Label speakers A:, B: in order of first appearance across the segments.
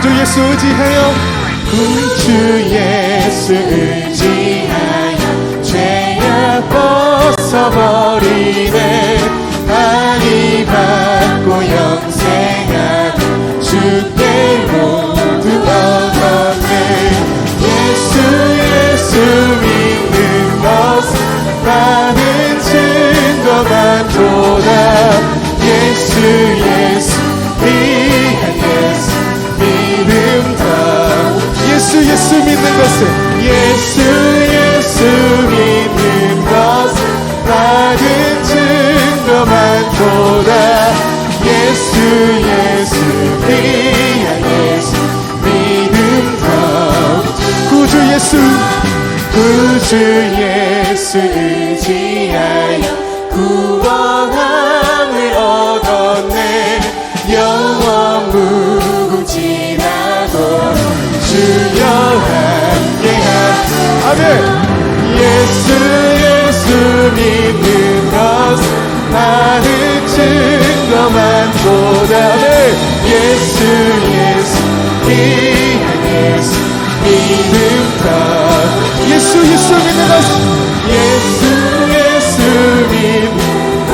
A: 구주 예수 의지하여 구주 예수 의지하여 죄악 벗어버리네 구주 예수 의지하여 구원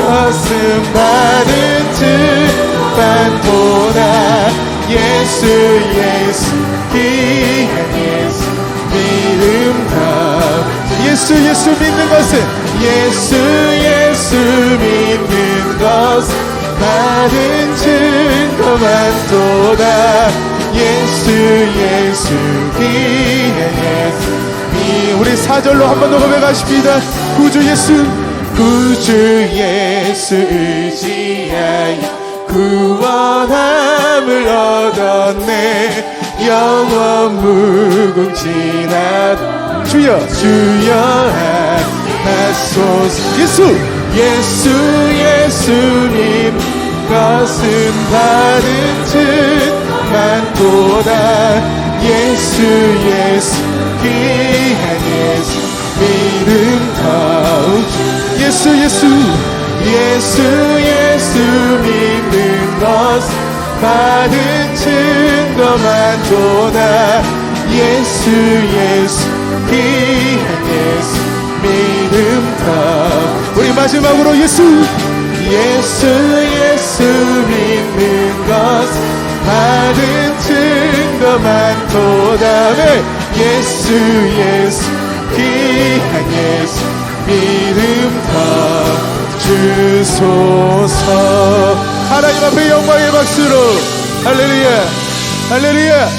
A: 것은 많은 증거만 보다 예수 예수 귀한 예수 믿음 다 예수 예수 믿는 것은 예수 예수 믿는 것은 많은 증거만 도다 예수 예수 귀한 예수. 이 우리 사절로 한 번 더 고백하십니다. 구주 예수 구주 예수 의지하여 구원함을 얻었네. 영원 무궁지나도 주여 주여 하소서 예수 예수 예수님 것은 받은 증만 보다 예수 예수 예수 예수. 예수 예수 믿는 것은 받은 증거만 도다. 예수 예수. 귀한 예수 믿음 다 우리 마지막으로 예수. 예수 예수 믿는 것은 받은 증거만 도다. 네. 예수 예수. 귀한 예수 믿음 다 주소서. 하나님 앞에 영광의 박수로. 할렐루야. 할렐루야.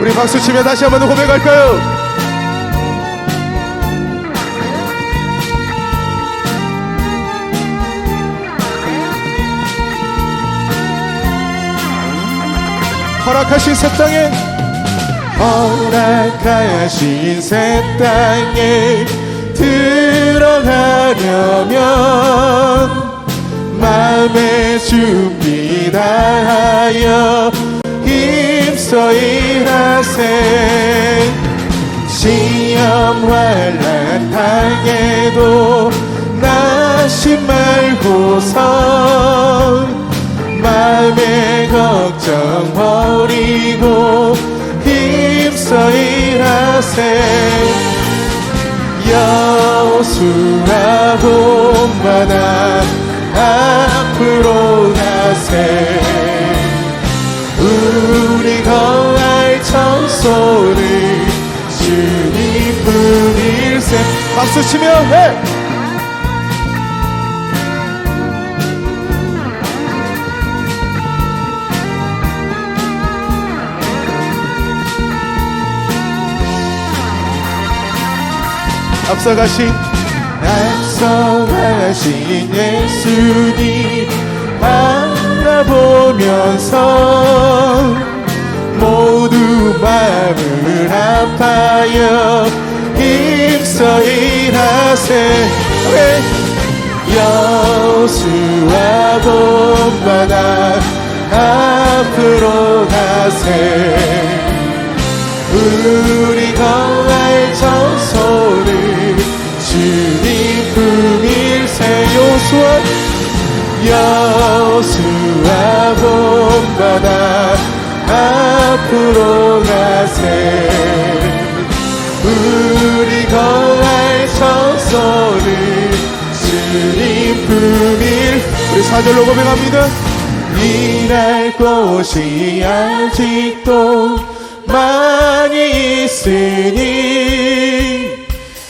A: 우리 박수 치며 다시 한번 고백할까요? 허락하신 새 땅에. 허락하신 새 땅에 들어가려면 마음의 준비 다하여 힘써 일하세. 시험 환란 당해도 나심 말고서 마음의 걱정 버리고 힘써 일하세. 여수와 본바다 앞으로 가세. 우리 거할 청소를 주님 뿐일세. 박수 치며 해! 앞서가신 앞서가신 예수님 바라보면서 모두 마음을 아파여 힘써 일하세. 여수와 본바다 앞으로 가세 여호수아 여호수아 본바다 앞으로 가세. 우리 거할 처소를 주님 품일. 우리 사절로 고백합니다. 일할 곳이 아직도 많이 있으니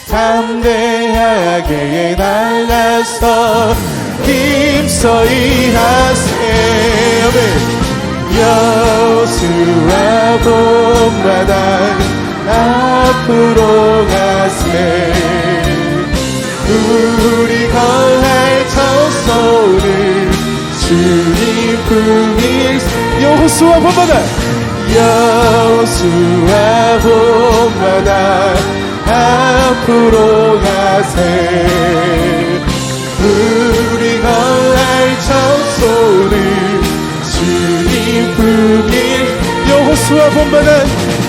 A: 담대 하게 나가서 힘써 일하세요. 여수와 봄마다 앞으로 가세. 우리 거할 처소를 주님 품일 여호수와 봄마다. 여호수와 봄마다 앞으로 가세. 우리 거할 처소를 주님 품일 여호수와 봄바다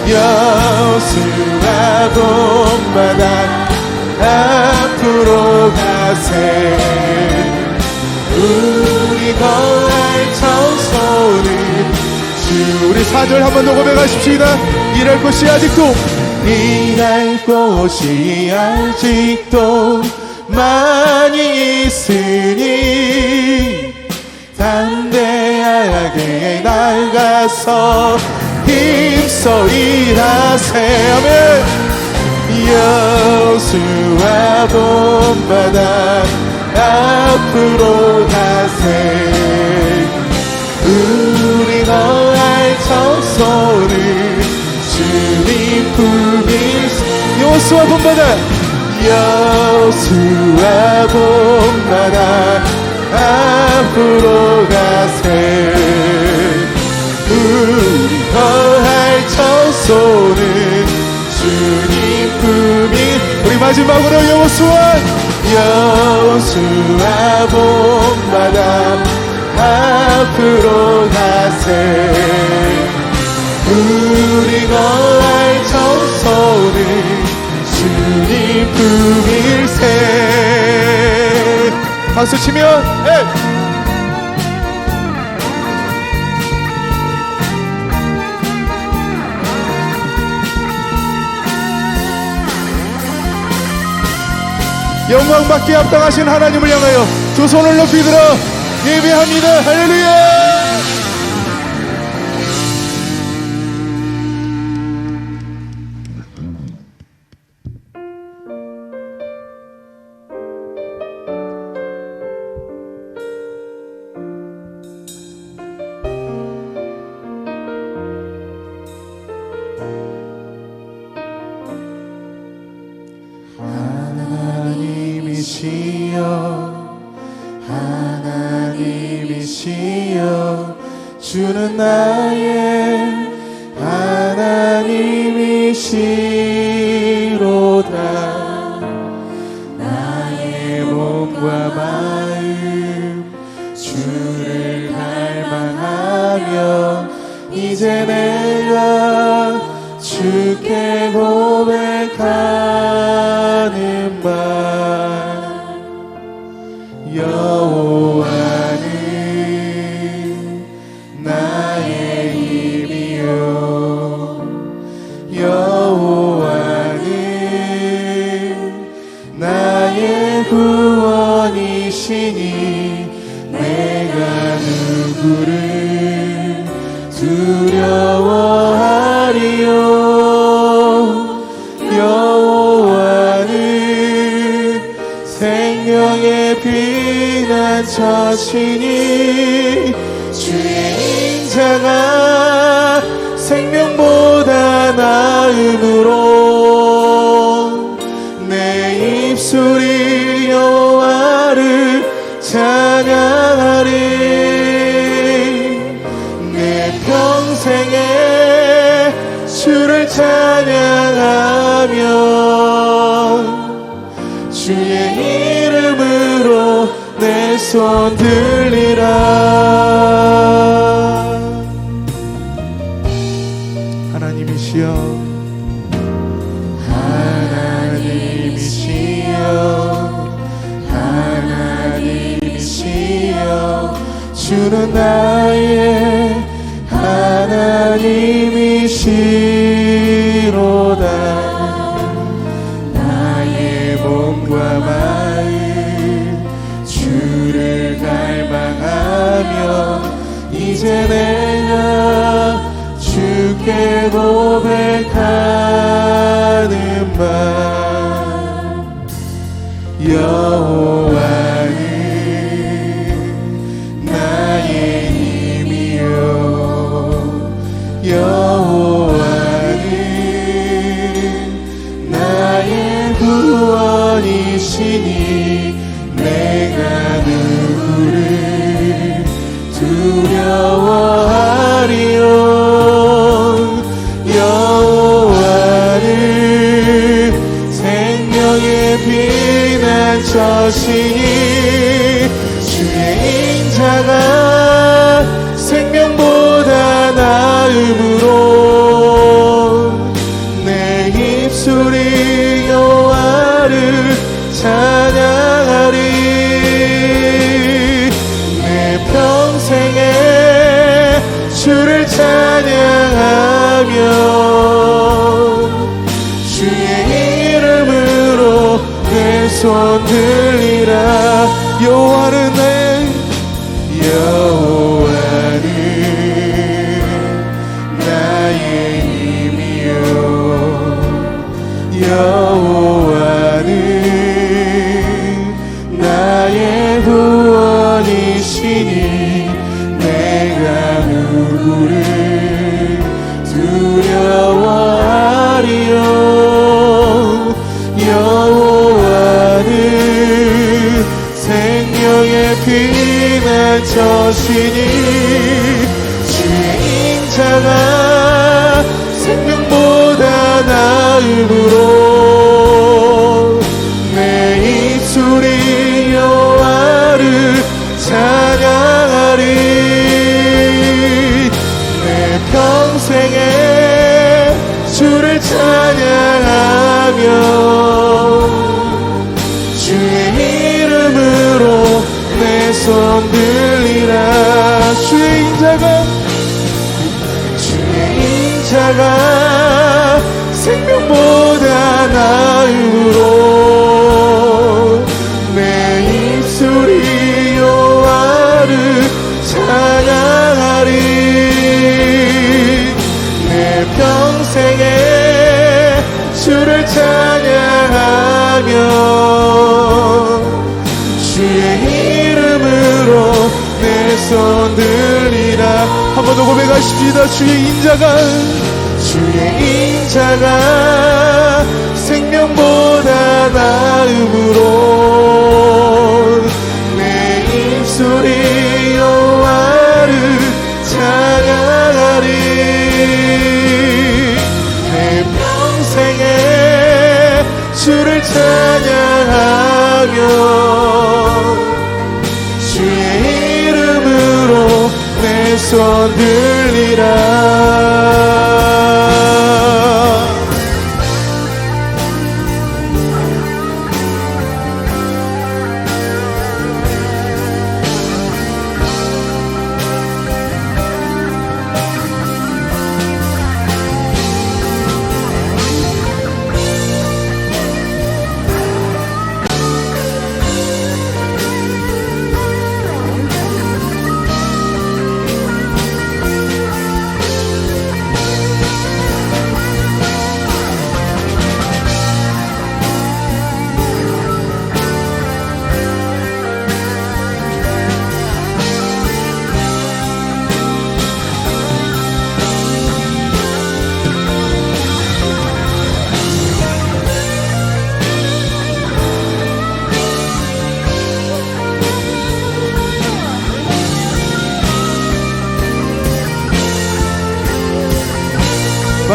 A: 여호수와 봄바다 앞으로 가세. 우리 거할 처소를 주 우리 사절 한 번 더 고백하십시다. 일할 곳이 아직도 일할 곳이 아직도 많이 있으니 담대하게 나가서 힘써 일하세요 여수와 봄바다 앞으로 가세. 우리 너의 처소를 주님 품일 여수와 봄바다 여수와 봄바다 앞으로 가세. 우리 거할 처소는 주님 품이 우리 마지막으로 여호수아. 여호수아 봄바다 앞으로 가세. 우 리 거할 처소는 주님 품일세. 박수 치면 에 영광받기 합당하신 하나님을 향하여 두 손을 높이 들어 예배합니다. 할렐루야 고 하며 이제 내가 주께 고백하는 말 여호와 것이니 주의 인자가 생명보다 나음을 машине 주의 인자가 들리라.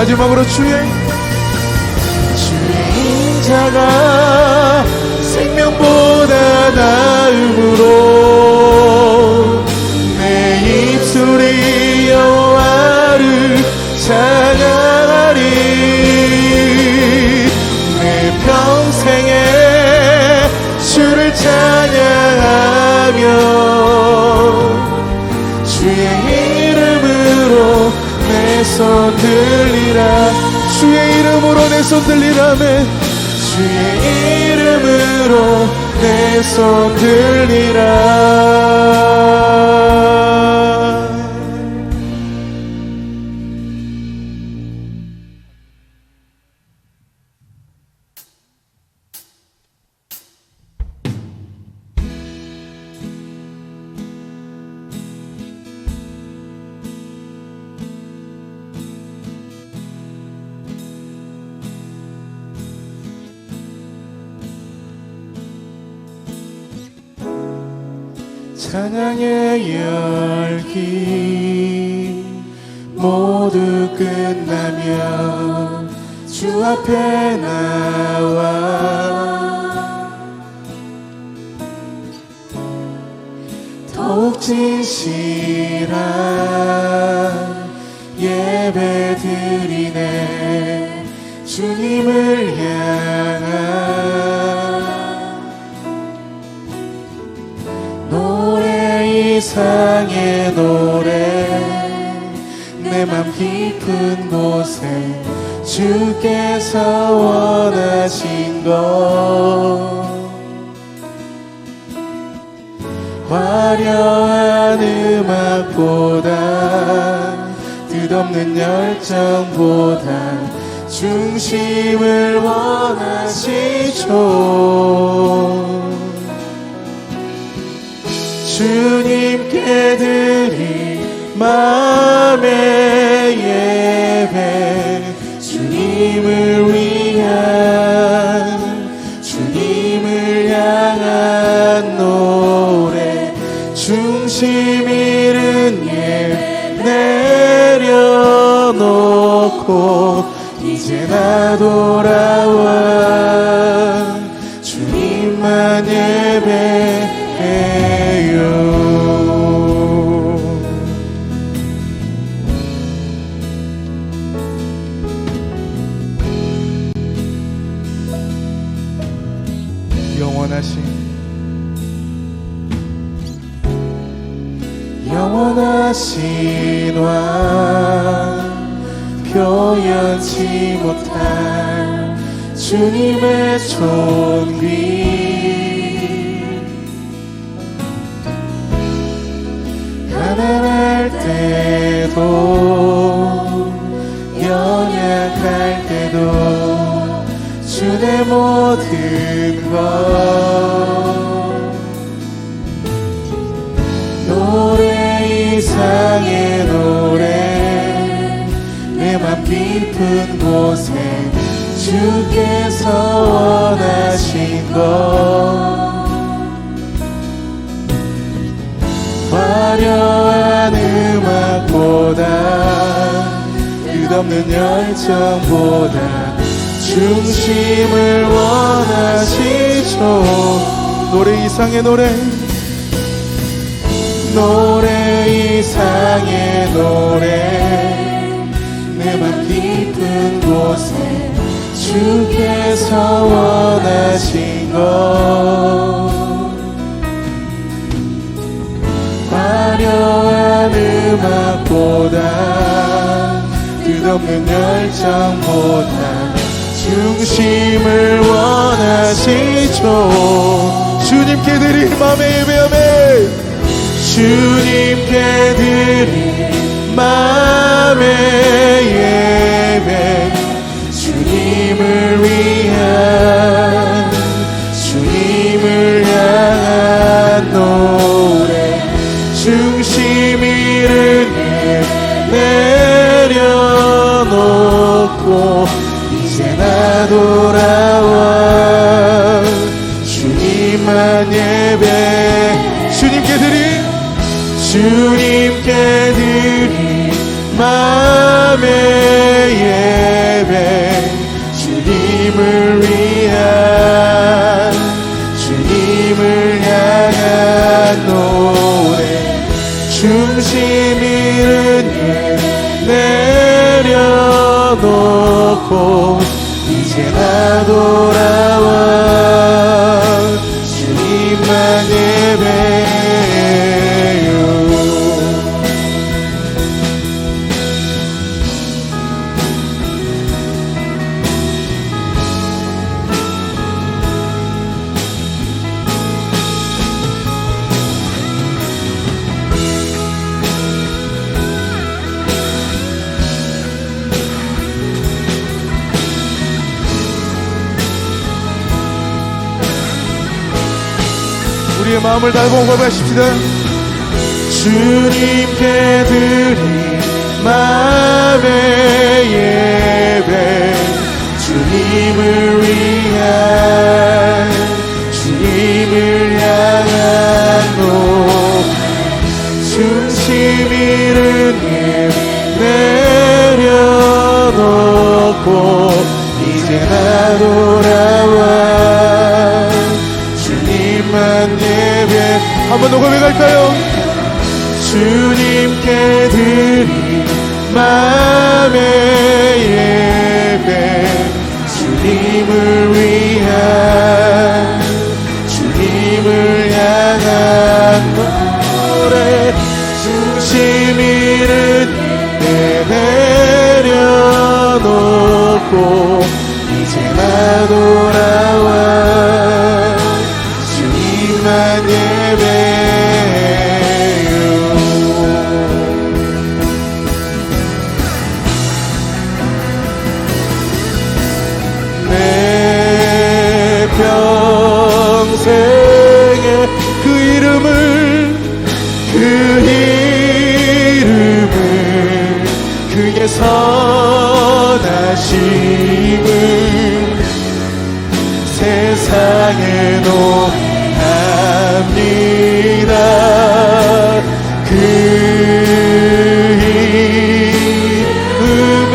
A: 마지막으로 주의 주의 인자가 생명보다 나음으로 내 입술이 여호와를 찬양하리. 내 평생에 주를 찬양하며 주의 이름으로 내 손들 손 들 리라매 주의 이름으로 내 손 들리라 진실한 예배 드리네. 주님을 향한 노래 이상의 노래. 내 맘 깊은 곳에 주께서 원하신 것 화려한 음악보다 뜻없는 열정보다 중심을 원하시죠. 주님께 드릴 마음의 예배 주님을 심 잃은 예 내려놓고 왕 표현치 못할 주님의 존귀. 가난할 때도 연약할 때도 주의 모든 것 이상의 노래. 내맘 깊은 곳에 주께서 원하신 것. 화려한 음악보다 끝없는 열정보다 중심을 원하시죠. 노래 이상의 노래 노래 이상의 노래. 내맘 깊은 곳에 주께서 원하신 것. 화려한 음악보다 끝없는 열정보다 중심을 원하시죠. 주님께 드릴 맘의 예배함에 주님께 드릴 맘의 예배 주님을 위한 주 마음을 다해 고백하십시다. 주님께 드린 마음의 예배 주님을 위한 주님을 향한 노 중심 잃은 일 내려놓고 이제 나돌 한번 더 고백할까요? 주님께 드린 마음의 예배 주님을 평생에 그 이름을 그 이름을 그의 선하심을 세상에 노합니다. 그 이름에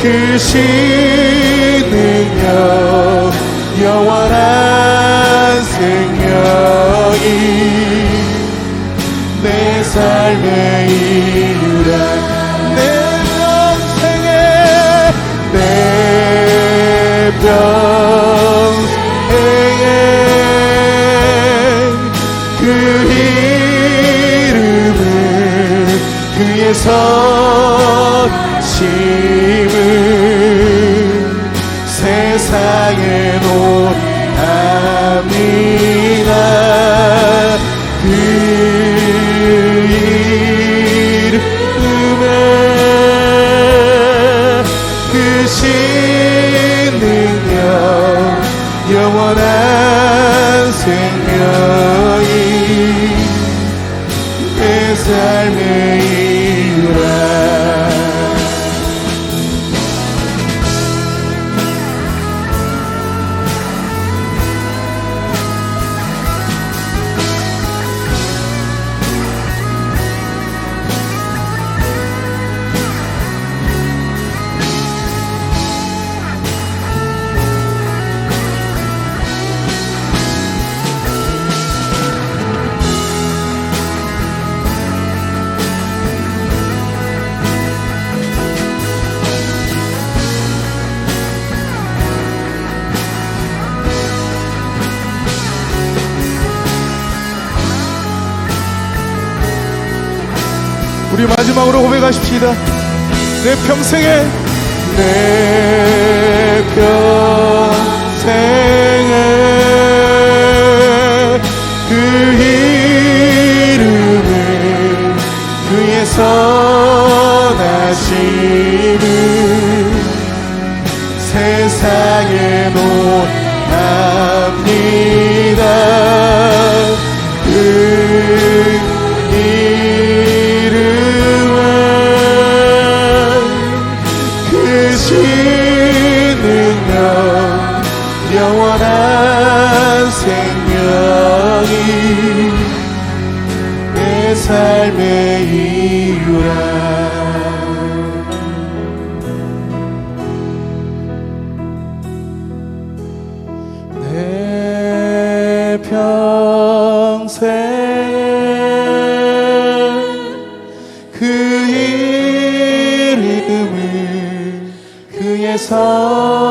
A: 그신 내 평생에 내 평 그